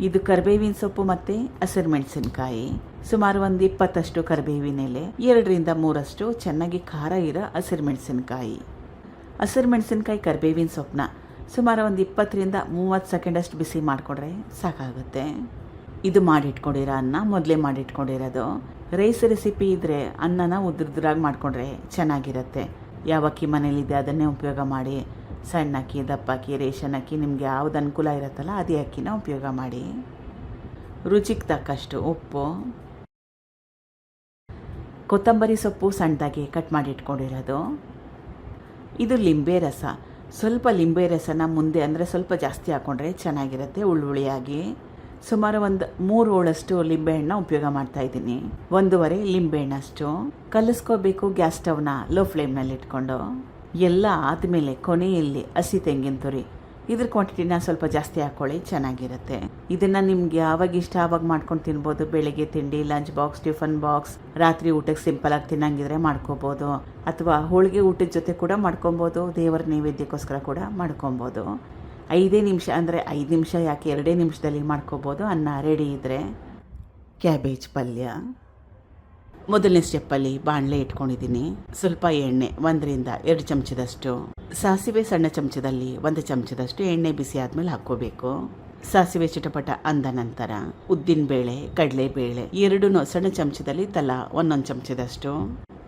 ಇದು ಕರಿಬೇವಿನ ಸೊಪ್ಪು ಮತ್ತು ಹಸಿರು ಮೆಣಸಿನಕಾಯಿ. ಸುಮಾರು ಒಂದು ಇಪ್ಪತ್ತಷ್ಟು ಕರಿಬೇವಿನ ಎಲೆ, ಎರಡರಿಂದ ಮೂರಷ್ಟು ಚೆನ್ನಾಗಿ ಖಾರ ಇರೋ ಹಸಿರು ಮೆಣಸಿನಕಾಯಿ. ಹಸಿರು ಮೆಣಸಿನಕಾಯಿ ಕರಿಬೇವಿನ ಸೊಪ್ಪನ್ನ ಸುಮಾರು ಒಂದು ಇಪ್ಪತ್ತರಿಂದ ಮೂವತ್ತು ಸೆಕೆಂಡಷ್ಟು ಬಿಸಿ ಮಾಡಿಕೊಂಡ್ರೆ ಸಾಕಾಗುತ್ತೆ. ಇದು ಮಾಡಿಟ್ಕೊಂಡಿರೋ ಅನ್ನ? ಮೊದಲೇ ಮಾಡಿಟ್ಕೊಂಡಿರೋದು. ರೈಸ್ ರೆಸಿಪಿ ಇದ್ದರೆ ಅನ್ನನ ಉದ್ರದ್ರಾಗಿ ಮಾಡಿಕೊಂಡ್ರೆ ಚೆನ್ನಾಗಿರುತ್ತೆ. ಯಾವ ಅಕ್ಕಿ ಮನೇಲಿದೆ ಅದನ್ನೇ ಉಪಯೋಗ ಮಾಡಿ. ಸಣ್ಣ ಅಕ್ಕಿ ದಪ್ಪ ಅಕ್ಕಿ ರೇಷನ್ ಅಕ್ಕಿ ನಿಮಗೆ ಯಾವ್ದು ಅನುಕೂಲ ಇರುತ್ತಲ್ಲ ಅದೇ ಅಕ್ಕಿನ ಉಪಯೋಗ ಮಾಡಿ. ರುಚಿಗೆ ತಕ್ಕಷ್ಟು ಉಪ್ಪು. ಕೊತ್ತಂಬರಿ ಸೊಪ್ಪು ಸಣ್ಣದಾಗಿ ಕಟ್ ಮಾಡಿ ಇಟ್ಕೊಂಡಿರೋದು ಇದು ಲಿಂಬೆ ರಸ. ಸ್ವಲ್ಪ ಲಿಂಬೆ ರಸನ ಮುಂದೆ ಅಂದರೆ ಸ್ವಲ್ಪ ಜಾಸ್ತಿ ಹಾಕ್ಕೊಂಡ್ರೆ ಚೆನ್ನಾಗಿರುತ್ತೆ ಉಳ್ಳುಳಿಯಾಗಿ ಸುಮಾರು ಒಂದು ಮೂರು ಹೋಳಷ್ಟು ಲಿಂಬೆಹಣ್ಣ ಉಪಯೋಗ ಮಾಡ್ತಾ ಇದ್ದೀನಿ. ಒಂದೂವರೆ ಲಿಂಬೆಹಣ್ಣಷ್ಟು ಕಲಿಸ್ಕೋಬೇಕು ಗ್ಯಾಸ್ ಸ್ಟವ್ನ ಲೋ ಫ್ಲೇಮ್ನಲ್ಲಿ ಇಟ್ಕೊಂಡು ಎಲ್ಲ ಆದಮೇಲೆ ಕೊನೆಯಲ್ಲಿ ಹಸಿ ತೆಂಗಿನ ತುರಿ. ಇದ್ರ ಕ್ವಾಂಟಿಟಿನ ಸ್ವಲ್ಪ ಜಾಸ್ತಿ ಹಾಕ್ಕೊಳ್ಳಿ ಚೆನ್ನಾಗಿರುತ್ತೆ. ಇದನ್ನು ನಿಮ್ಗೆ ಯಾವಾಗ ಇಷ್ಟ ಆವಾಗ ಮಾಡ್ಕೊಂಡು ತಿನ್ಬೋದು. ಬೆಳಿಗ್ಗೆ ತಿಂಡಿ ಲಂಚ್ ಬಾಕ್ಸ್ ಟಿಫನ್ ಬಾಕ್ಸ್ ರಾತ್ರಿ ಊಟಕ್ಕೆ ಸಿಂಪಲ್ ಆಗಿ ತಿನ್ನಂಗಿದ್ರೆ ಮಾಡ್ಕೋಬೋದು. ಅಥವಾ ಹೋಳಿಗೆ ಊಟದ ಜೊತೆ ಕೂಡ ಮಾಡ್ಕೊಬೋದು, ದೇವರ ನೈವೇದ್ಯಕ್ಕೋಸ್ಕರ ಕೂಡ ಮಾಡ್ಕೊಬೋದು. ಐದೇ ನಿಮಿಷ ಅಂದರೆ ಐದು ನಿಮಿಷ, ಯಾಕೆ ಎರಡೇ ನಿಮಿಷದಲ್ಲಿ ಮಾಡ್ಕೋಬೋದು ಅನ್ನ ರೆಡಿ ಇದ್ದರೆ ಕ್ಯಾಬೇಜ್ ಪಲ್ಯ. ಮೊದಲನೇ ಸ್ಟೆಪ್ಪಲ್ಲಿ ಬಾಣಲೆ ಇಟ್ಕೊಂಡಿದ್ದೀನಿ. ಸ್ವಲ್ಪ ಎಣ್ಣೆ, ಒಂದರಿಂದ ಎರಡು ಚಮಚದಷ್ಟು. ಸಾಸಿವೆ ಸಣ್ಣ ಚಮಚದಲ್ಲಿ ಒಂದು ಚಮಚದಷ್ಟು ಎಣ್ಣೆ ಬಿಸಿ ಆದಮೇಲೆ ಹಾಕ್ಕೋಬೇಕು. ಸಾಸಿವೆ ಚಿಟಪಟ ಅಂದ ನಂತರ ಉದ್ದಿನಬೇಳೆ, ಕಡಲೆಬೇಳೆ ಎರಡೂ ಸಣ್ಣ ಚಮಚದಲ್ಲಿ ತಲಾ ಒಂದೊಂದು ಚಮಚದಷ್ಟು.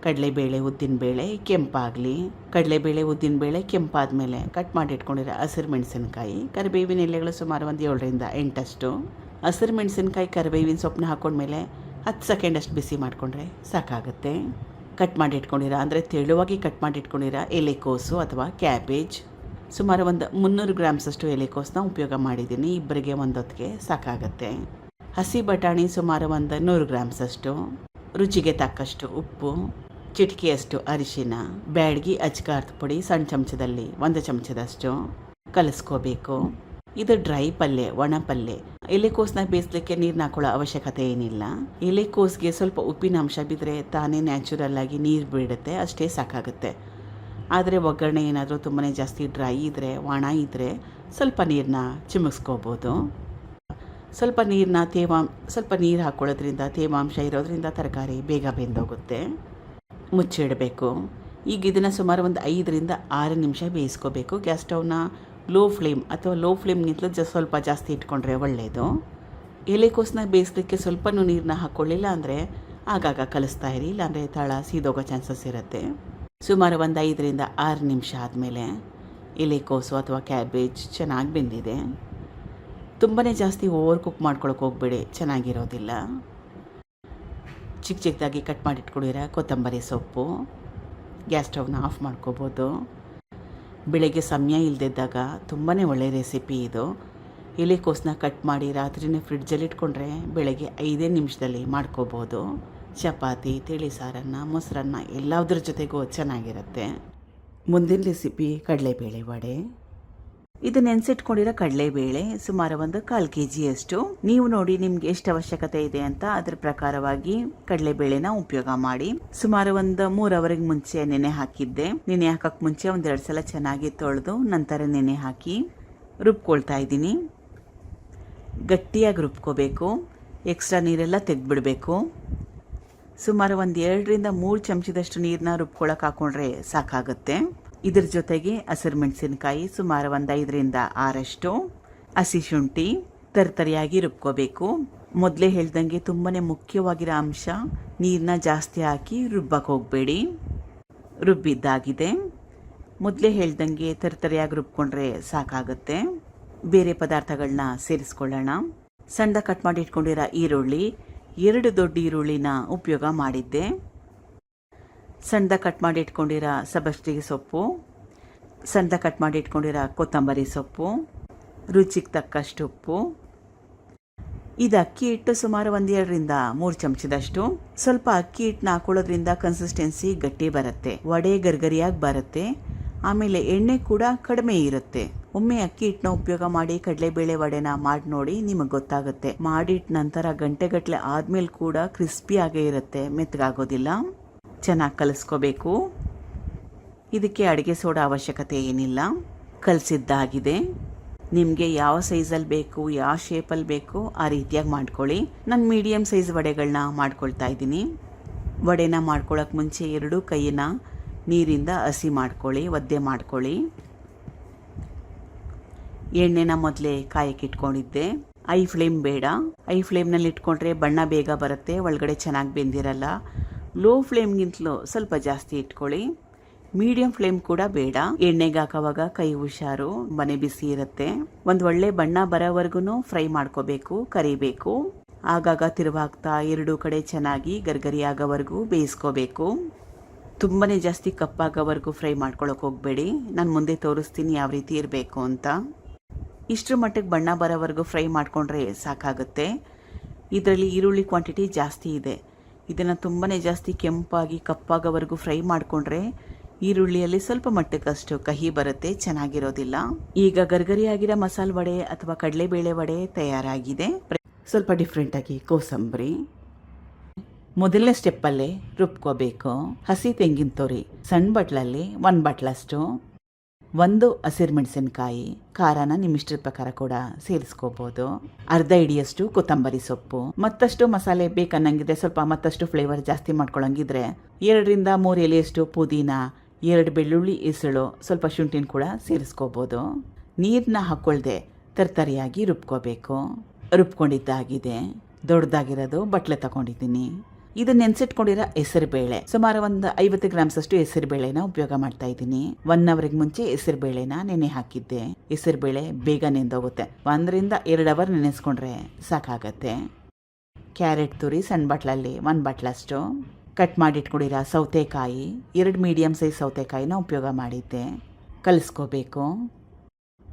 ಕಡಲೆಬೇಳೆ, ಉದ್ದಿನಬೇಳೆ, ಕೆಂಪಾಗಲಿ. ಕಡಲೆಬೇಳೆ, ಉದ್ದಿನಬೇಳೆ ಕೆಂಪಾದ್ಮೇಲೆ ಕಟ್ ಮಾಡಿ ಇಟ್ಕೊಂಡಿರೋ ಹಸಿರು ಮೆಣಸಿನಕಾಯಿ, ಕರಿಬೇವಿನ ಎಲೆಗಳು ಸುಮಾರು ಒಂದು ಏಳರಿಂದ ಎಂಟಷ್ಟು. ಹಸಿರು ಮೆಣಸಿನಕಾಯಿ, ಕರಿಬೇವಿನ ಸೊಪ್ಪನ್ನ ಹಾಕೊಂಡ್ಮೇಲೆ ಹತ್ತು ಸೆಕೆಂಡಷ್ಟು ಬಿಸಿ ಮಾಡಿಕೊಂಡ್ರೆ ಸಾಕಾಗುತ್ತೆ. ಕಟ್ ಮಾಡಿ ಇಟ್ಕೊಂಡಿರೋ? ಅಂದರೆ ತೆಳುವಾಗಿ ಕಟ್ ಮಾಡಿ ಇಟ್ಕೊಂಡಿರೋ? ಎಲೆಕೋಸು ಅಥವಾ ಕ್ಯಾಬೇಜ್? ಸುಮಾರು ಒಂದು ಮುನ್ನೂರು ಗ್ರಾಮ್ಸಷ್ಟು ಎಲೆಕೋಸನ್ನ ಉಪಯೋಗ ಮಾಡಿದ್ದೀನಿ. ಇಬ್ಬರಿಗೆ ಒಂದೊತ್ತಿಗೆ ಸಾಕಾಗುತ್ತೆ. ಹಸಿ ಬಟಾಣಿ ಸುಮಾರು ಒಂದು ನೂರು ಗ್ರಾಮ್ಸಷ್ಟು ರುಚಿಗೆ ತಕ್ಕಷ್ಟು ಉಪ್ಪು. ಚಿಟಿಕೆಯಷ್ಟು ಅರಿಶಿನ. ಬ್ಯಾಡಗಿ ಅಚ್ಕಾರದ ಪುಡಿ ಸಣ್ಣ ಚಮಚದಲ್ಲಿ ಒಂದು ಚಮಚದಷ್ಟು. ಕಲಿಸ್ಕೋಬೇಕು. ಇದು ಡ್ರೈ ಪಲ್ಯ, ಒಣ ಪಲ್ಯ. ಎಲೆಕೋಸ್ನ ಬೇಯಿಸ್ಲಿಕ್ಕೆ ನೀರನ್ನ ಹಾಕೊಳ್ಳೋ ಅವಶ್ಯಕತೆ ಏನಿಲ್ಲ. ಎಲೆಕೋಸ್ಗೆ ಸ್ವಲ್ಪ ಉಪ್ಪಿನ ಅಂಶ ಬಿದ್ದರೆ ತಾನೇ ನ್ಯಾಚುರಲ್ ಆಗಿ ನೀರು ಬಿಡುತ್ತೆ, ಅಷ್ಟೇ ಸಾಕಾಗುತ್ತೆ. ಆದರೆ ಒಗ್ಗರಣೆ ಏನಾದರೂ ತುಂಬಾ ಜಾಸ್ತಿ ಡ್ರೈ ಇದ್ದರೆ ಒಣ ಇದ್ದರೆ ಸ್ವಲ್ಪ ನೀರನ್ನ ಚಿಮುಕ್ಸ್ಕೋಬೋದು. ಸ್ವಲ್ಪ ನೀರನ್ನ ತೇವಾಂ, ಸ್ವಲ್ಪ ನೀರು ಹಾಕೊಳ್ಳೋದ್ರಿಂದ, ತೇವಾಂಶ ಇರೋದ್ರಿಂದ ತರಕಾರಿ ಬೇಗ ಬೆಂದೋಗುತ್ತೆ. ಮುಚ್ಚಿಡಬೇಕು. ಈಗ ಇದನ್ನು ಸುಮಾರು ಒಂದು ಐದರಿಂದ ಆರು ನಿಮಿಷ ಬೇಯಿಸ್ಕೋಬೇಕು. ಗ್ಯಾಸ್ ಸ್ಟವ್ನ ಲೋ ಫ್ಲೇಮ್ ಅಥವಾ ಲೋ ಫ್ಲೇಮ್ಗಿಂತಲೂ ಜ ಸ್ವಲ್ಪ ಜಾಸ್ತಿ ಇಟ್ಕೊಂಡ್ರೆ ಒಳ್ಳೆಯದು ಎಲೆಕೋಸನ್ನ ಬೇಯಿಸ್ಲಿಕ್ಕೆ ಸ್ವಲ್ಪನೂ ನೀರನ್ನ ಹಾಕ್ಕೊಳ್ಳಿಲ್ಲ ಅಂದರೆ ಆಗಾಗ ಕಲಿಸ್ತಾ ಇರಿ, ಇಲ್ಲಾಂದರೆ ತಳ ಸೀದೋಗೋ ಚಾನ್ಸಸ್ ಇರುತ್ತೆ. ಸುಮಾರು ಒಂದು ಐದರಿಂದ ಆರು ನಿಮಿಷ ಆದಮೇಲೆ ಎಲೆಕೋಸು ಅಥವಾ ಕ್ಯಾಬೇಜ್ ಚೆನ್ನಾಗಿ ಬೆಂದಿದೆ. ತುಂಬಾ ಜಾಸ್ತಿ ಓವರ್ ಕುಕ್ ಮಾಡ್ಕೊಳಕ್ಕೆ ಹೋಗ್ಬೇಡಿ, ಚೆನ್ನಾಗಿರೋದಿಲ್ಲ. ಚಿಕ್ಕ ಚಿಕ್ಕದಾಗಿ ಕಟ್ ಮಾಡಿಟ್ಕೊಡಿರ ಕೊತ್ತಂಬರಿ ಸೊಪ್ಪು. ಗ್ಯಾಸ್ ಸ್ಟವ್ನ ಆಫ್ ಮಾಡ್ಕೋಬೋದು. ಬೆಳಗ್ಗೆ ಸಮಯ ಇಲ್ಲದಿದ್ದಾಗ ತುಂಬಾ ಒಳ್ಳೆಯ ರೆಸಿಪಿ ಇದು. ಎಲೆಕೋಸನ್ನ ಕಟ್ ಮಾಡಿ ರಾತ್ರಿನೇ ಫ್ರಿಡ್ಜಲ್ಲಿ ಇಟ್ಕೊಂಡ್ರೆ ಬೆಳಗ್ಗೆ ಐದೇ ನಿಮಿಷದಲ್ಲಿ ಮಾಡ್ಕೋಬೋದು. ಚಪಾತಿ, ತಿಳಿ ಸಾರನ್ನ, ಮೊಸರನ್ನ ಎಲ್ಲದ್ರ ಜೊತೆಗೂ ಚೆನ್ನಾಗಿರುತ್ತೆ. ಮುಂದಿನ ರೆಸಿಪಿ ಕಡಲೆಬೇಳೆ ವಡೆ. ಇದು ನೆನೆಸಿಟ್ಕೊಂಡಿರೋ ಕಡಲೆಬೇಳೆ, ಸುಮಾರು ಒಂದು ಕಾಲು ಕೆ ಜಿಯಷ್ಟು ನೀವು ನೋಡಿ ನಿಮ್ಗೆ ಎಷ್ಟು ಅವಶ್ಯಕತೆ ಇದೆ ಅಂತ ಅದ್ರ ಪ್ರಕಾರವಾಗಿ ಕಡಲೆಬೇಳೆನ ಉಪಯೋಗ ಮಾಡಿ. ಸುಮಾರು ಒಂದು ಮೂರ್ ಅವರಿಗೆ ಮುಂಚೆ ನೆನೆ ಹಾಕಿದ್ದೆ. ನೆನೆ ಹಾಕಕ್ ಮುಂಚೆ ಒಂದೆರಡು ಸಲ ಚೆನ್ನಾಗಿ ತೊಳೆದು ನಂತರ ನೆನೆ ಹಾಕಿ ರುಬ್ಕೊಳ್ತಾ ಇದ್ದೀನಿ. ಗಟ್ಟಿಯಾಗಿ ರುಬ್ಕೋಬೇಕು. ಎಕ್ಸ್ಟ್ರಾ ನೀರೆಲ್ಲ ತೆಗೆದ್ಬಿಡಬೇಕು. ಸುಮಾರು ಒಂದು ಎರಡರಿಂದ ಮೂರು ಚಮಚದಷ್ಟು ನೀರನ್ನ ರುಬ್ಕೊಳಕ್ಕೆ ಹಾಕೊಂಡ್ರೆ ಸಾಕಾಗುತ್ತೆ. ಇದ್ರ ಜೊತೆಗೆ ಹಸಿರು ಮೆಣಸಿನಕಾಯಿ ಸುಮಾರು ಒಂದು ಐದರಿಂದ ಆರಷ್ಟು. ಹಸಿ ಶುಂಠಿ ತರ್ತರಿಯಾಗಿ ರುಬ್ಕೋಬೇಕು. ಮೊದಲೇ ಹೇಳ್ದಂಗೆ ತುಂಬಾ ಮುಖ್ಯವಾಗಿರೋ ಅಂಶ ನೀರನ್ನ ಜಾಸ್ತಿ ಹಾಕಿ ರುಬ್ಬಕ್ಕೆ ಹೋಗಬೇಡಿ. ರುಬ್ಬಿದ್ದಾಗಿದೆ. ಮೊದಲೇ ಹೇಳ್ದಂಗೆ ತರ್ತರಿಯಾಗಿ ರುಬ್ಕೊಂಡ್ರೆ ಸಾಕಾಗುತ್ತೆ. ಬೇರೆ ಪದಾರ್ಥಗಳನ್ನ ಸೇರಿಸ್ಕೊಳ್ಳೋಣ. ಸಣ್ಣ ಕಟ್ ಮಾಡಿ ಇಟ್ಕೊಂಡಿರೋ ಈರುಳ್ಳಿ, ಎರಡು ದೊಡ್ಡ ಈರುಳ್ಳಿನ ಉಪಯೋಗ ಮಾಡಿದ್ದೆ. ಸಣ್ಣ ಕಟ್ ಮಾಡಿ ಇಟ್ಕೊಂಡಿರೋ ಸಬಸ್ಟಿಗೆ ಸೊಪ್ಪು ಸಣ್ಣದ ಕಟ್ ಮಾಡಿ ಇಟ್ಕೊಂಡಿರೋ ಕೊತ್ತಂಬರಿ ಸೊಪ್ಪು, ರುಚಿಗೆ ತಕ್ಕಷ್ಟು ಉಪ್ಪು. ಇದು ಅಕ್ಕಿ ಹಿಟ್ಟು ಸುಮಾರು ಒಂದು ಎರಡರಿಂದ ಮೂರು ಚಮಚದಷ್ಟು. ಸ್ವಲ್ಪ ಅಕ್ಕಿ ಹಿಟ್ಟನ್ನ ಹಾಕೊಳ್ಳೋದ್ರಿಂದ ಕನ್ಸಿಸ್ಟೆನ್ಸಿ ಗಟ್ಟಿ ಬರುತ್ತೆ, ವಡೆ ಗರ್ಗರಿಯಾಗಿ ಬರುತ್ತೆ. ಆಮೇಲೆ ಎಣ್ಣೆ ಕೂಡ ಕಡಿಮೆ ಇರುತ್ತೆ. ಒಮ್ಮೆ ಅಕ್ಕಿ ಹಿಟ್ಟನ್ನ ಉಪಯೋಗ ಮಾಡಿ ಕಡಲೆಬೇಳೆ ವಡೆನ ಮಾಡಿ ನೋಡಿ ನಿಮಗೆ ಗೊತ್ತಾಗುತ್ತೆ. ಮಾಡಿಟ್ಟ ನಂತರ ಗಂಟೆಗಟ್ಟಲೆ ಆದ್ಮೇಲೆ ಕೂಡ ಕ್ರಿಸ್ಪಿ ಆಗೇ ಇರುತ್ತೆ, ಮೆತ್ತಗಾಗೋದಿಲ್ಲ. ಚೆನ್ನಾಗಿ ಕಲಿಸ್ಕೋಬೇಕು. ಇದಕ್ಕೆ ಅಡುಗೆ ಸೋಡಾ ಅವಶ್ಯಕತೆ ಏನಿಲ್ಲ. ಕಲಿಸಿದ್ದಾಗಿದೆ. ನಿಮಗೆ ಯಾವ ಸೈಜಲ್ಲಿ ಬೇಕು, ಯಾವ ಶೇಪಲ್ಲಿ ಬೇಕು ಆ ರೀತಿಯಾಗಿ ಮಾಡ್ಕೊಳ್ಳಿ. ನಾನು ಮೀಡಿಯಮ್ ಸೈಜ್ ವಡೆಗಳನ್ನ ಮಾಡ್ಕೊಳ್ತಾ ಇದ್ದೀನಿ. ವಡೆನ ಮಾಡ್ಕೊಳ್ಳೋಕೆ ಮುಂಚೆ ಎರಡೂ ಕೈಯನ್ನ ನೀರಿಂದ ಹಸಿ ಮಾಡ್ಕೊಳ್ಳಿ, ಒದ್ದೆ ಮಾಡ್ಕೊಳ್ಳಿ. ಎಣ್ಣೆನ ಮೊದಲೇ ಕಾಯಕ್ಕೆ ಇಟ್ಕೊಂಡಿದ್ದೆ. ಐ ಫ್ಲೇಮ್ ಬೇಡ. ಐ ಫ್ಲೇಮ್ನಲ್ಲಿ ಇಟ್ಕೊಂಡ್ರೆ ಬಣ್ಣ ಬೇಗ ಬರುತ್ತೆ, ಒಳಗಡೆ ಚೆನ್ನಾಗಿ ಬೆಂದಿರಲ್ಲ. ಲೋ ಫ್ಲೇಮ್ಗಿಂತಲೂ ಸ್ವಲ್ಪ ಜಾಸ್ತಿ ಇಟ್ಕೊಳ್ಳಿ. ಮೀಡಿಯಂ ಫ್ಲೇಮ್ ಕೂಡ ಬೇಡ. ಎಣ್ಣೆಗೆ ಹಾಕೋವಾಗ ಕೈ ಹುಷಾರು, ಮನೆ ಬಿಸಿ ಇರುತ್ತೆ. ಒಂದು ಒಳ್ಳೆ ಬಣ್ಣ ಬರೋವರೆಗೂ ಫ್ರೈ ಮಾಡ್ಕೋಬೇಕು, ಕರಿಬೇಕು. ಆಗಾಗ ತಿರುವಾಗ್ತಾ ಎರಡೂ ಕಡೆ ಚೆನ್ನಾಗಿ ಗರ್ಗರಿ ಆಗೋವರೆಗೂ ಬೇಯಿಸ್ಕೋಬೇಕು. ತುಂಬಾ ಜಾಸ್ತಿ ಕಪ್ಪಾಗೋವರೆಗೂ ಫ್ರೈ ಮಾಡ್ಕೊಳಕ್ಕೆ ಹೋಗಬೇಡಿ. ನಾನು ಮುಂದೆ ತೋರಿಸ್ತೀನಿ ಯಾವ ರೀತಿ ಇರಬೇಕು ಅಂತ. ಇಷ್ಟರ ಮಟ್ಟಿಗೆ ಬಣ್ಣ ಬರೋವರೆಗೂ ಫ್ರೈ ಮಾಡಿಕೊಂಡ್ರೆ ಸಾಕಾಗುತ್ತೆ. ಇದರಲ್ಲಿ ಈರುಳ್ಳಿ ಕ್ವಾಂಟಿಟಿ ಜಾಸ್ತಿ ಇದೆ. ಇದನ್ನು ತುಂಬಾ ಜಾಸ್ತಿ ಕೆಂಪಾಗಿ, ಕಪ್ಪಾಗೋವರೆಗೂ ಫ್ರೈ ಮಾಡಿಕೊಂಡ್ರೆ ಈರುಳ್ಳಿಯಲ್ಲಿ ಸ್ವಲ್ಪ ಮಟ್ಟಕ್ಕಷ್ಟು ಕಹಿ ಬರುತ್ತೆ, ಚೆನ್ನಾಗಿರೋದಿಲ್ಲ. ಈಗ ಗರ್ಗರಿಯಾಗಿರೋ ಮಸಾಲ ವಡೆ ಅಥವಾ ಕಡಲೆಬೇಳೆ ವಡೆ ತಯಾರಾಗಿದೆ. ಸ್ವಲ್ಪ ಡಿಫ್ರೆಂಟಾಗಿ ಕೋಸಂಬರಿ. ಮೊದಲನೇ ಸ್ಟೆಪ್ಪಲ್ಲೇ ರುಬ್ಕೋಬೇಕು. ಹಸಿ ತೆಂಗಿನ ತೊರಿ, ಸಣ್ಣ ಬಟ್ಲಲ್ಲಿ ಒಂದು ಬಟ್ಲಷ್ಟು ಒಂದು ಹಸಿರು ಮೆಣಸಿನಕಾಯಿ ಖಾರನ ನಿಮ್ಮ ಪ್ರಕಾರ ಕೂಡ ಸೇರಿಸ್ಕೋಬಹುದು ಅರ್ಧ ಇಡಿಯಷ್ಟು ಕೊತ್ತಂಬರಿ ಸೊಪ್ಪು, ಮತ್ತಷ್ಟು ಮಸಾಲೆ ಬೇಕನ್ನಂಗಿದ್ರೆ ಸ್ವಲ್ಪ ಮತ್ತಷ್ಟು ಫ್ಲೇವರ್ ಜಾಸ್ತಿ ಮಾಡ್ಕೊಳಂಗಿದ್ರೆ ಎರಡರಿಂದ ಮೂರು ಎಲೆಯಷ್ಟು ಪುದೀನ, ಎರಡು ಬೆಳ್ಳುಳ್ಳಿ ಎಸಳು ಸ್ವಲ್ಪ ಶುಂಠಿನ ಕೂಡ ಸೇರಿಸ್ಕೋಬೋದು. ನೀರನ್ನ ಹಾಕ್ಕೊಳ್ದೆ ತರ್ತರಿಯಾಗಿ ರುಬ್ಕೋಬೇಕು. ರುಬ್ಕೊಂಡಿದ್ದಾಗಿದೆ. ದೊಡ್ಡದಾಗಿರೋದು ಬಟ್ಲೆ ತಗೊಂಡಿದ್ದೀನಿ. ಇದು ನೆನ್ಸಿಟ್ಕೊಂಡಿರೋ ಹೆಸರು ಬೇಳೆ ಸುಮಾರು ಒಂದು ಐವತ್ತು ಗ್ರಾಮ್ಸ್ ಅಷ್ಟು ಹೆಸರು ಬೇಳೆನ ಉಪಯೋಗ ಮಾಡ್ತಾ ಇದ್ದೀನಿ. ಒನ್ ಅವರ್ಗೆ ಮುಂಚೆ ಹೆಸರು ಬೇಳೆನ ನೆನೆ ಹಾಕಿದ್ದೆ. ಹೆಸರು ಬೇಳೆ ಬೇಗ ನೆಂದೋಗುತ್ತೆ. ಒಂದರಿಂದ ಎರಡು ಅವರ್ ನೆನೆಸ್ಕೊಂಡ್ರೆ ಸಾಕಾಗತ್ತೆ. ಕ್ಯಾರೆಟ್ ತುರಿ ಸಣ್ಣ ಬಟ್ಲಲ್ಲಿ, ಒಂದು ಬಟ್ಲಷ್ಟು. ಕಟ್ ಮಾಡಿಟ್ಕೊಂಡಿರೋ ಸೌತೆಕಾಯಿ, ಎರಡು ಮೀಡಿಯಮ್ ಸೈಜ್ ಸೌತೆಕಾಯಿನ ಉಪಯೋಗ ಮಾಡಿದ್ದೆ. ಕಲಿಸ್ಕೋಬೇಕು.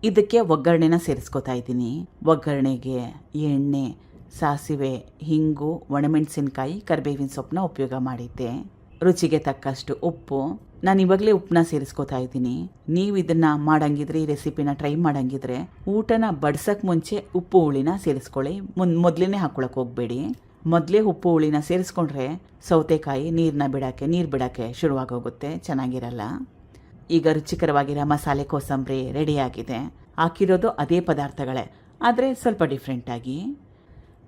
ಇದಕ್ಕೆ ಒಗ್ಗರಣೆನ ಸೇರಿಸ್ಕೊತಾ ಇದ್ದೀನಿ. ಒಗ್ಗರಣೆಗೆ ಎಣ್ಣೆ ಸಾಸಿವೆ, ಹಿಂಗು, ಒಣಮೆಣಸಿನ್ಕಾಯಿ, ಕರಿಬೇವಿನ ಸೊಪ್ಪನ್ನ ಉಪಯೋಗ ಮಾಡಿದ್ದೆ. ರುಚಿಗೆ ತಕ್ಕಷ್ಟು ಉಪ್ಪು. ನಾನು ಇವಾಗಲೇ ಉಪ್ಪನ್ನ ಸೇರಿಸ್ಕೊತಾ ಇದ್ದೀನಿ. ನೀವು ಇದನ್ನ ಮಾಡಂಗಿದ್ರೆ, ಈ ರೆಸಿಪಿನ ಟ್ರೈ ಮಾಡಂಗಿದ್ರೆ, ಊಟನ ಬಡ್ಸಕ್ಕೆ ಮುಂಚೆ ಉಪ್ಪು ಹುಳಿನ ಸೇರಿಸ್ಕೊಳ್ಳಿ. ಮುನ್ ಮೊದಲೇ ಹಾಕ್ಕೊಳಕ್ಕೆ ಹೋಗಬೇಡಿ. ಮೊದಲೇ ಉಪ್ಪು ಹುಳಿನ ಸೇರಿಸ್ಕೊಂಡ್ರೆ ಸೌತೆಕಾಯಿ ನೀರನ್ನ ಬಿಡೋಕ್ಕೆ ನೀರು ಬಿಡೋಕ್ಕೆ ಶುರುವಾಗೋಗುತ್ತೆ. ಚೆನ್ನಾಗಿರಲ್ಲ. ಈಗ ರುಚಿಕರವಾಗಿರೋ ಮಸಾಲೆ ಕೋಸಂಬರಿ ರೆಡಿಯಾಗಿದೆ. ಹಾಕಿರೋದು ಅದೇ ಪದಾರ್ಥಗಳೇ. ಆದರೆ ಸ್ವಲ್ಪ ಡಿಫ್ರೆಂಟಾಗಿ